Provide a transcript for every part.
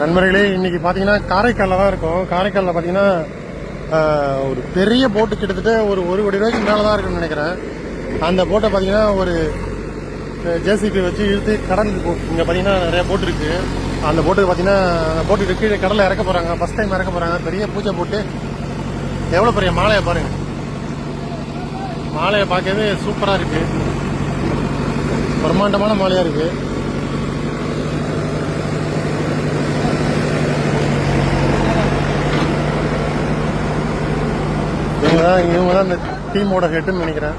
நண்பர்களே இன்னைக்கு பார்த்தீங்கன்னா காரைக்காலில் தான் இருக்கும். காரைக்காலில் பார்த்தீங்கன்னா ஒரு பெரிய போட்டு கிட்டத்தட்ட ஒரு ஒரு கோடி ரூபாய்க்கு மேலே தான் இருக்குன்னு நினைக்கிறேன். அந்த போட்டை பார்த்தீங்கன்னா ஒரு ஜேசிபி வச்சு இழுத்து கடலுக்கு போ இங்கே பார்த்தீங்கன்னா நிறைய போட்டு இருக்கு. அந்த போட்டுக்கு பார்த்தீங்கன்னா போட்டு போட்டுக்கு கீழே கடலில் இறக்க போகிறாங்க ஃபஸ்ட் டைம் இறக்க போகிறாங்க பெரிய பூஜை போட்டு எவ்வளோ பெரிய மாலையை பாருங்க. மாலையை பார்க்கவே சூப்பராக இருக்குது பிரம்மாண்டமான மாலையாக இருக்குது இவங்க தான் இவங்க தான் இந்த டீமோட ஹெட்டுன்னு நினைக்கிறேன்.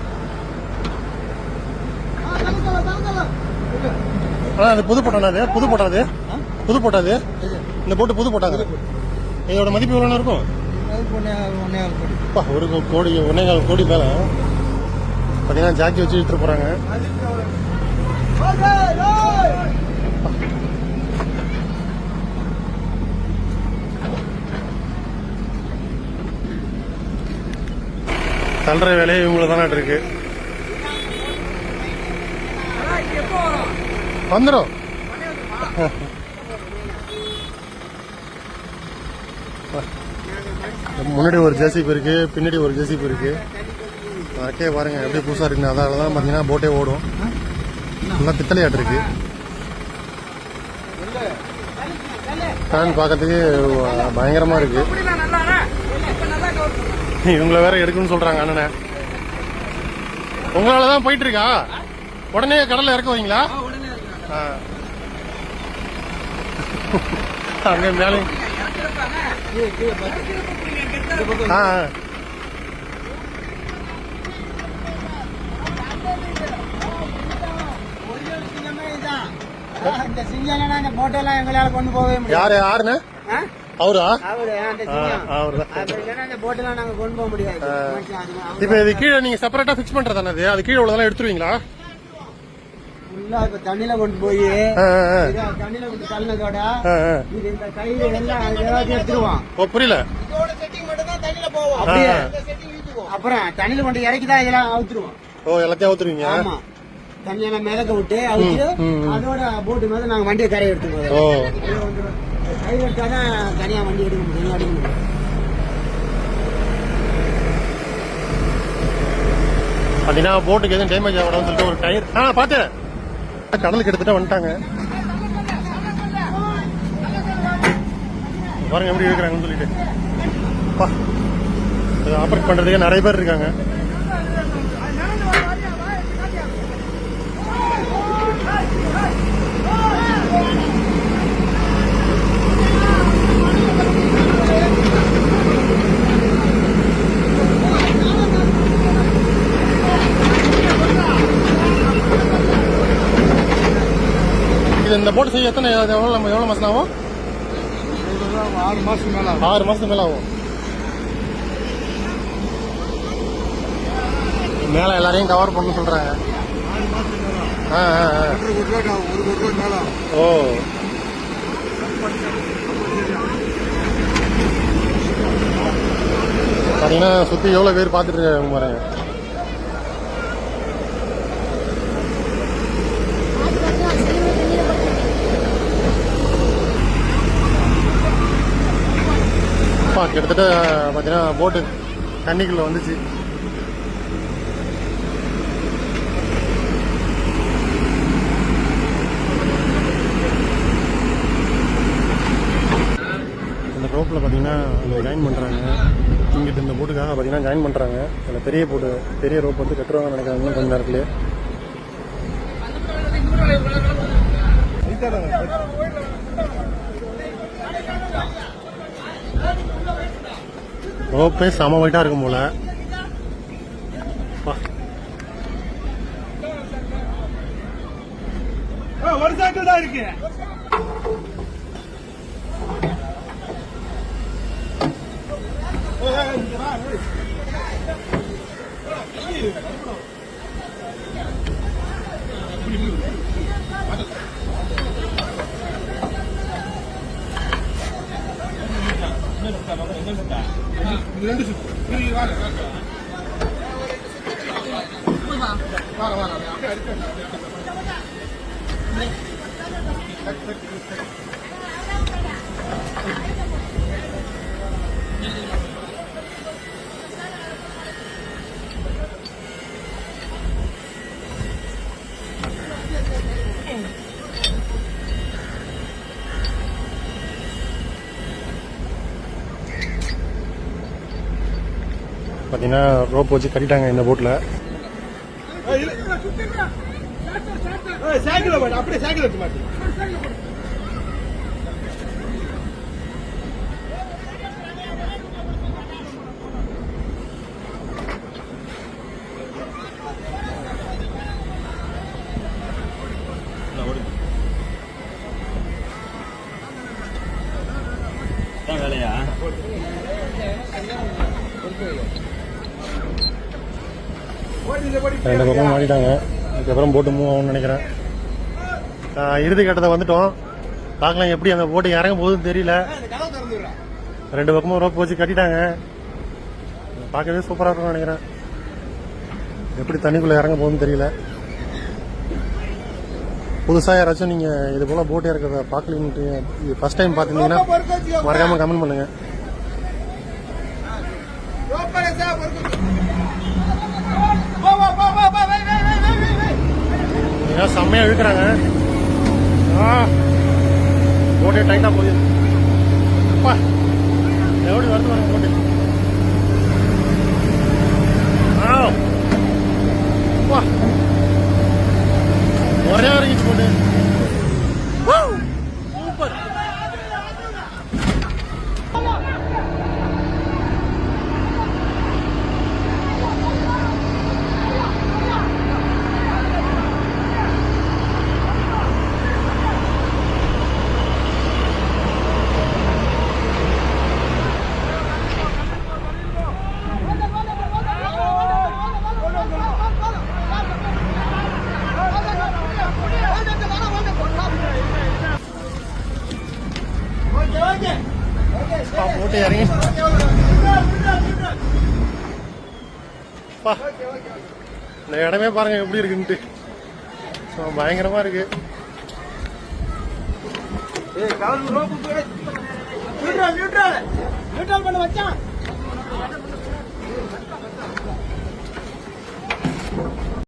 ஆ அது புது போட்டானா அது புது போட்டாது புது போட்டாது இந்த போட்டு புது போட்டாது இதோட மதிப்பு எவ்வளோ இருக்கும்? ஒரு கோடி ஒன்னே கால் கோடி மேல. பார்த்தீங்கன்னா ஜாக்கி வச்சு போகிறாங்க தள்ளுற வேலையை இவங்கள தானே இருக்கு. வந்துடும் முன்னாடி ஒரு ஜேசிபி இருக்கு பின்னாடி ஒரு ஜேசிபி இருக்கு. அக்கே பாருங்க எப்படி புதுசா இருக்கு அதால தான் பாத்தீங்கன்னா போட்டே ஓடும். நல்லா பித்தளையாட்டு இருக்கு. ஃபேன் பார்க்கறதுக்கு பயங்கரமா இருக்கு. இவங்கள வேற எடுக்கணும்னு சொல்றாங்க அண்ணனை. உங்களால தான் போயிட்டு இருக்கா உடனே கடல்ல இறக்க வைங்களா. அங்க மேலே. ஆ யாரு யாருன்னு? அவரா? இப்ப இது கீழே நீங்க செப்பரேட்டா ஃபிக்ஸ் பண்றதானே அது அது கீழே உள்ளதெல்லாம் எடுத்துருவீங்களா? தண்ணியில கொண்டு போய் தண்ணியில கொண்டு தள்ளினதோட. இது இந்த கயிறு எல்லாம் ஏதாவது எடுத்துருவான் ஓ புரியல. அப்புறம் தண்ணியில கொண்டு இறக்கி தான் இதெல்லாம் அவுத்துருவோம். ஓ எல்லாத்தையும் ஊத்துருவீங்க ஆமா. தண்ணியெல்லாம் மிதக்க விட்டு அவுத்து. அதோட போட்டு மேல நாங்க வண்டியை கரை எடுத்துக்குவோம் ஓ கை எடுத்தாதான் தனியா வண்டி எடுக்க முடியும் எடுக்க முடியும். அப்படின்னா போட்டுக்கு எதுவும் டேமேஜ் ஆகணும்னு சொல்லிட்டு ஒரு டயர் ஆ பார்த்தேன் கடலுக்கு எடுத்துட்டு வந்துட்டாங்க. பாருங்க எப்படி இருக்கிறாங்கன்னு சொல்லிட்டு. அப்பா ஆப்ரேட் பண்றதுக்கு நிறைய பேர் இருக்காங்க. இந்த போட்டு செய்ய எத்தனை எவ்வளோ நம்ம எவ்வளவு மாசம் ஆகும்? ஆறு மாசம் ஆறு மாசத்துக்கு மேல ஆகும். மேல எல்லாரையும் கவர் பண்ண சொல்றாங்க. ஆ, ஆ, ஓ. பார்த்தீங்கன்னா சுத்தி எவ்வளவு பேர் பார்த்துட்டு இருக்காங்க பாருங்க. அப்பா, கிட்டத்தட்ட பார்த்தீங்கன்னா போட்டு தண்ணிக்குள்ள வந்துச்சு இந்த ரோப்பில் பார்த்தீங்கன்னா ஜாயின் பண்ணுறாங்க இங்கிட்டு இந்த போட்டுக்காக பார்த்தீங்கன்னா ஜாயின் பண்ணுறாங்க அதில் பெரிய போட்டு பெரிய ரோப் வந்து கட்டுருவாங்க நினைக்கிறாங்க கொஞ்சம் கொஞ்ச நேரத்துலேயே ரோப்பே செம வெயிட்டாக இருக்கும் போல ஒரு சைக்கிள் தான் இருக்கு Thank you. ரெண்டு சுத்து பார்த்தீங்கன்னா ரோப் வச்சு கட்டிட்டாங்க இந்த போட்டில் வேலையா? ரெண்டு பக்கம் மாட்டிட்டாங்க அதுக்கப்புறம் போட்டு மூவ் ஆகும்னு நினைக்கிறேன். இறுதி கட்டத்தை வந்துட்டோம். பார்க்கலாம் எப்படி அந்த போட்டு இறங்கும் போகுதுன்னு தெரியல. ரெண்டு பக்கமும் ரோப் வச்சு கட்டிட்டாங்க. பார்க்கவே சூப்பராக இருக்கும்னு நினைக்கிறேன். எப்படி தண்ணிக்குள்ளே இறங்க போகுதுன்னு தெரியல. புதுசாக யாராச்சும் நீங்கள் இது போல் போட்டு இறக்கிறத பார்க்கலன்ட்டு இது ஃபஸ்ட் டைம் பார்த்துருந்தீங்கன்னா மறக்காமல் கமெண்ட் பண்ணுங்கள் ஏதாவது செம்மையாக இழுக்கிறாங்க. ஆ. போட்டே டைட்டாக போகுது. அப்பா. எப்படி வருது பாருங்க போட்டு ஆ. அப்பா. ஒரே இறங்கிச்சு போட்டு. அப்பா, போட்டு இறங்கி அப்பா, இந்த இடமே பாருங்க எப்படி இருக்குன்ட்டு ஸோ பயங்கரமா இருக்கு நியூட்ரல் பண்ண வச்சான்